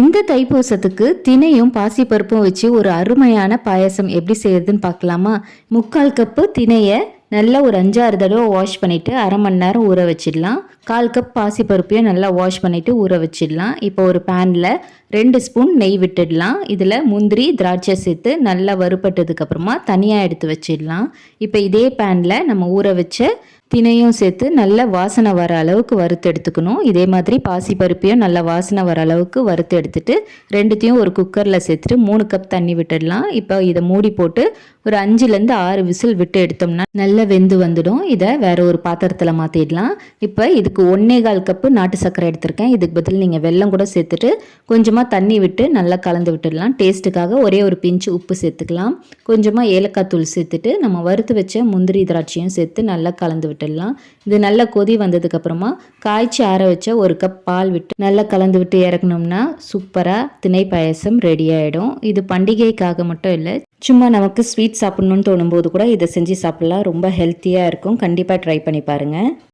இந்த தைப்பூசத்துக்கு தினையும் பாசிப்பருப்பும் வச்சு ஒரு அருமையான பாயாசம் எப்படி செய்யறதுன்னு பார்க்கலாமா? முக்கால் கப்பு தினையை நல்லா ஒரு அஞ்சாறு தடவை வாஷ் பண்ணிவிட்டு அரை மணி நேரம் ஊற வச்சிடலாம். கால் கப் பாசிப்பருப்பையும் நல்லா வாஷ் பண்ணிவிட்டு ஊற வச்சிடலாம். இப்போ ஒரு பேனில் ரெண்டு ஸ்பூன் நெய் விட்டுடலாம். இதில் முந்திரி திராட்சை சேர்த்து நல்லா வறுபட்டதுக்கப்புறமா தனியாக எடுத்து வச்சிடலாம். இப்போ இதே பேனில் நம்ம ஊற வச்ச தினையும் சேர்த்து நல்ல வாசனை வர அளவுக்கு வறுத்து எடுத்துக்கணும். இதே மாதிரி பாசிப்பருப்பையும் நல்ல வாசனை வர அளவுக்கு வறுத்து எடுத்துட்டு ரெண்டுத்தையும் ஒரு குக்கரில் சேர்த்துட்டு மூணு கப் தண்ணி விட்டுடலாம். இப்போ இதை மூடி போட்டு ஒரு அஞ்சுலேருந்து ஆறு விசில் விட்டு எடுத்தோம்னா நல்லா வெந்து வந்துடும். இதை வேற ஒரு பாத்திரத்தில் மாற்றிடலாம் இப்போ இதுக்கு ஒன்னே கால் கப்பு நாட்டு சர்க்கரை எடுத்திருக்கேன். இதுக்கு பதில் நீங்கள் வெல்லம் கூட சேர்த்துட்டு கொஞ்சமாக தண்ணி விட்டு நல்லா கலந்து விட்டுடலாம். டேஸ்ட்டுக்காக ஒரே ஒரு பிஞ்சு உப்பு சேர்த்துக்கலாம். கொஞ்சமாக ஏலக்காய் தூள் சேர்த்துட்டு நம்ம வறுத்து வச்ச முந்திரி திராட்சையும் சேர்த்து நல்லா கலந்து விட்டு விட்டுடலாம் இது நல்லா கொதி வந்ததுக்கப்புறமா காய்ச்சி ஆற வச்ச ஒரு கப் பால் விட்டு நல்லா கலந்து விட்டு இறக்கணும்னா சூப்பராக திணை பாயசம் ரெடி ஆகிடும் இது பண்டிகைக்காக மட்டும் இல்லை சும்மா நமக்கு ஸ்வீட் சாப்பிட்ணுன்னு தோணும்போது கூட இதை செஞ்சு சாப்பிட்லாம். ரொம்ப ஹெல்த்தியாக இருக்கும். கண்டிப்பாக ட்ரை பண்ணி பாருங்கள்